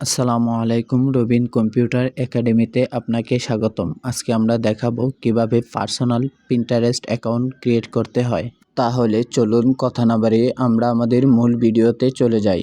আসসালামু আলাইকুম রবিন কম্পিউটার একাডেমিতে আপনাকে স্বাগতম। আজকে আমরা দেখাবো কীভাবে পার্সোনাল পিন্টারেস্ট অ্যাকাউন্ট ক্রিয়েট করতে হয়। তাহলে চলুন কথা না বাড়িয়ে আমরা আমাদের মূল ভিডিওতে চলে যাই।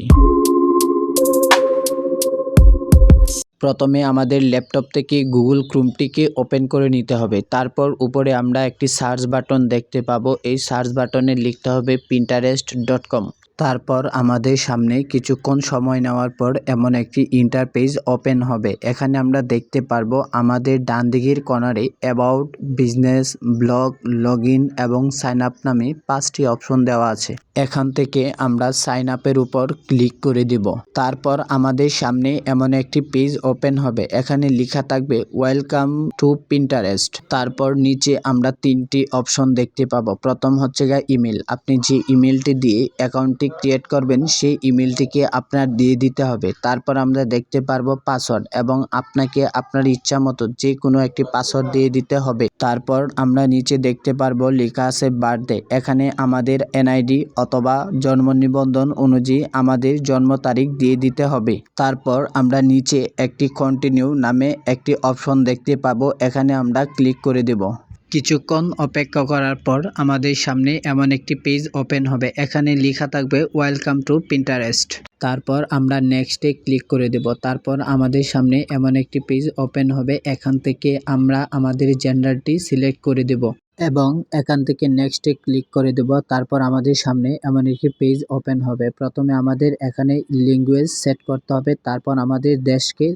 প্রথমে আমাদের ল্যাপটপ থেকে গুগল ক্রোমটিকে ওপেন করে নিতে হবে। তারপর উপরে আমরা একটি সার্চ বাটন দেখতে পাবো। এই সার্চ বাটনে লিখতে হবে পিন্টারেস্ট ডট কম তারপর আমাদের সামনে কিছুক্ষণ সময় নেওয়ার পর এমন একটি ইন্টারপেজ ওপেন হবে। এখানে আমরা দেখতে পারব আমাদের ডান দিকের কর্নারে অ্যাবাউট বিজনেস ব্লগ লগ এবং সাইন আপ নামে পাঁচটি অপশন দেওয়া আছে। এখান থেকে আমরা সাইন আপের উপর ক্লিক করে দিব। তারপর আমাদের সামনে এমন একটি পেজ ওপেন হবে। এখানে লেখা থাকবে ওয়েলকাম টু পিন্টারেস্ট তারপর নিচে আমরা তিনটি অপশন দেখতে পাবো। প্রথম হচ্ছে গা ইমেল আপনি যে ইমেলটি দিয়ে অ্যাকাউন্টটি ক্রিয়েট করবেন, সেই ইমেলটিকে আপনার দিয়ে দিতে হবে। তারপর আমরা দেখতে পারব পাসওয়ার্ড এবং আপনাকে আপনার ইচ্ছা মতো যে কোনো একটি পাসওয়ার্ড দিয়ে দিতে হবে। তারপর আমরা নিচে দেখতে পারব লেখা আছে বার্থডে এখানে আমাদের এনআইডি অথবা জন্ম নিবন্ধন অনুযায়ী আমাদের জন্ম তারিখ দিয়ে দিতে হবে। তারপর আমরা নিচে একটি কন্টিনিউ নামে একটি অপশন দেখতে পাবো। এখানে আমরা ক্লিক করে দেব। কিছুক্ষণ অপেক্ষা করার পর আমাদের সামনে এমন একটি পেজ ওপেন হবে। এখানে লেখা থাকবে ওয়েলকাম টু পিন্টারেস্ট তারপর আমরা নেক্সটে ক্লিক করে দেব। তারপর আমাদের সামনে এমন একটি পেজ ওপেন হবে। এখান থেকে আমরা আমাদের জেন্ডারটি সিলেক্ট করে দেব এবং এখান থেকে নেক্সটে ক্লিক করে দেব। তারপর আমাদের সামনে এমন একটি পেজ ওপেন হবে। প্রথমে আমাদের এখানে ল্যাঙ্গুয়েজ সেট করতে হবে। তারপর আমাদের দেশকে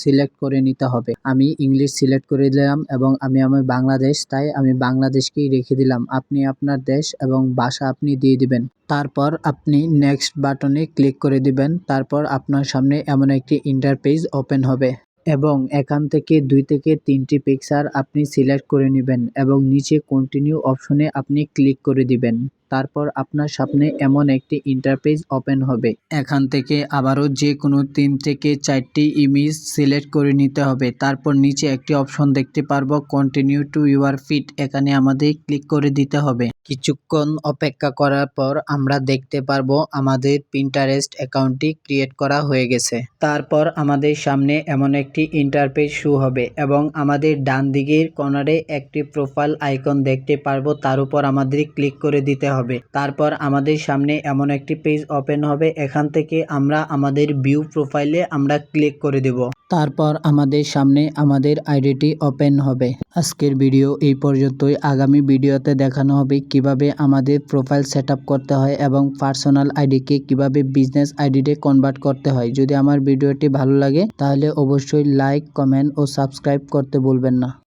সিলেক্ট করে নিতে হবে। আমি ইংলিশ সিলেক্ট করে দিলাম এবং আমি আমার বাংলাদেশ, তাই আমি বাংলাদেশকেই রেখে দিলাম। আপনি আপনার দেশ এবং ভাষা আপনি দিয়ে দিবেন। তারপর আপনি নেক্সট বাটনে ক্লিক করে দিবেন। তারপর আপনার সামনে এমন একটি ইন্টারপেজ ওপেন হবে এবং এখান থেকে দুই থেকে তিনটি পিকচার আপনি সিলেক্ট করে নেবেন এবং নিচে কন্টিনিউ অপশনে আপনি ক্লিক করে দিবেন। তারপর আপনার সামনে এমন একটি ইন্টারপেজ ওপেন হবে। এখান থেকে আবারও যে কোনো তিন থেকে চারটি ইমেজ সিলেক্ট করে নিতে হবে। তারপর নিচে একটি অপশন দেখতে পারব কন্টিনিউ টু ইউর ফিট এখানে আমাদের ক্লিক করে দিতে হবে। কিছুক্ষণ অপেক্ষা করার পর আমরা দেখতে পারব আমাদের পিন্টারেস্ট অ্যাকাউন্টটি ক্রিয়েট করা হয়ে গেছে। তারপর আমাদের সামনে এমন একটি ইন্টারপেজ শু হবে এবং আমাদের ডান দিকের কর্নারে একটি প্রোফাইল আইকন দেখতে পারব। তার উপর আমাদের ক্লিক করে দিতে হবে। তারপর আমাদের সামনে এমন একটি পেজ ওপেন হবে। এখান থেকে আমরা আমাদের ভিউ প্রোফাইলে আমরা ক্লিক করে দেব। তারপর আমাদের সামনে আমাদের আইডিটি ওপেন হবে। আজকের ভিডিও এই পর্যন্তই। আগামী ভিডিওতে দেখানো হবে কীভাবে আমাদের প্রোফাইল সেট করতে হয় এবং পার্সোনাল আইডিকে কীভাবে বিজনেস আইডিতে কনভার্ট করতে হয়। যদি আমার ভিডিওটি ভালো লাগে, তাহলে অবশ্যই লাইক কমেন্ট ও সাবস্ক্রাইব করতে ভুলবেন না।